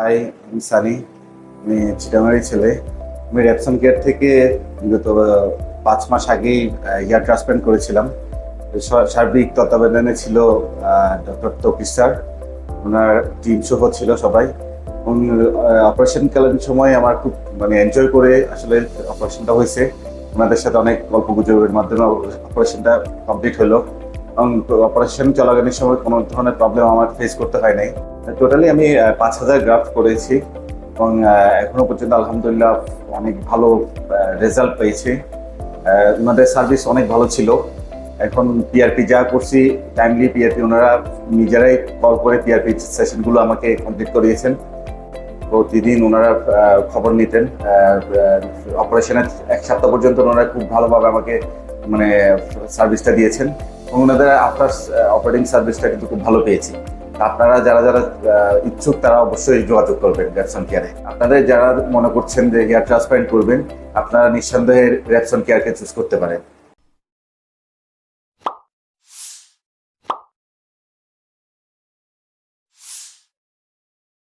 High আমি সানি আমি চিটামারি ছেলে। আমি র্যাপসন কেয়ার থেকে বিগত পাঁচ মাস আগেই হেয়ার ট্রান্সপ্লান্ট করেছিলাম। সার্বিক তত্ত্বাবধানে ছিল ডক্টর তকিস স্যার ওনার টিম সহ ছিল সবাই। অপারেশনকালীন সময় আমার খুব মানে এনজয় করে আসলে অপারেশনটা হয়েছে। ওনাদের সাথে অনেক গল্প গুজবের মাধ্যমে অপারেশনটা কমপ্লিট হলো। অপারেশন চলাকালীন সময় কোনো ধরনের প্রবলেম আমার ফেস করতে হয় নাই টোটালি আমি পাঁচ হাজার গ্রাফট করেছি এবং এখনও পর্যন্ত আলহামদুলিল্লাহ অনেক ভালো রেজাল্ট পেয়েছি। ওনাদের সার্ভিস অনেক ভালো ছিল। এখন পিআরপি যা করছি টাইমলি পিআরপি ওনারা নিজেরাই কল করে পিআরপি সেশনগুলো আমাকে কমপ্লিট করিয়েছেন। প্রতিদিন ওনারা খবর নিতেন। অপারেশনের এক সপ্তাহ পর্যন্ত ওনারা খুব ভালোভাবে আমাকে মানে সার্ভিসটা দিয়েছেন। ওনাদের আফটার অপারেটিং সার্ভিসটা কিন্তু খুব ভালো পেয়েছি। আপনারা যারা যারা ইচ্ছুক তারা অবশ্যই যোগাযোগ করবেন র্যাপসন কেয়ারে আপনাদের যারা মনে করছেন যে হেয়ার ট্রান্সপ্লান্ট করবেন, আপনারা নিঃসন্দেহে র্যাপসন কেয়ারকে চুজ করতে পারেন।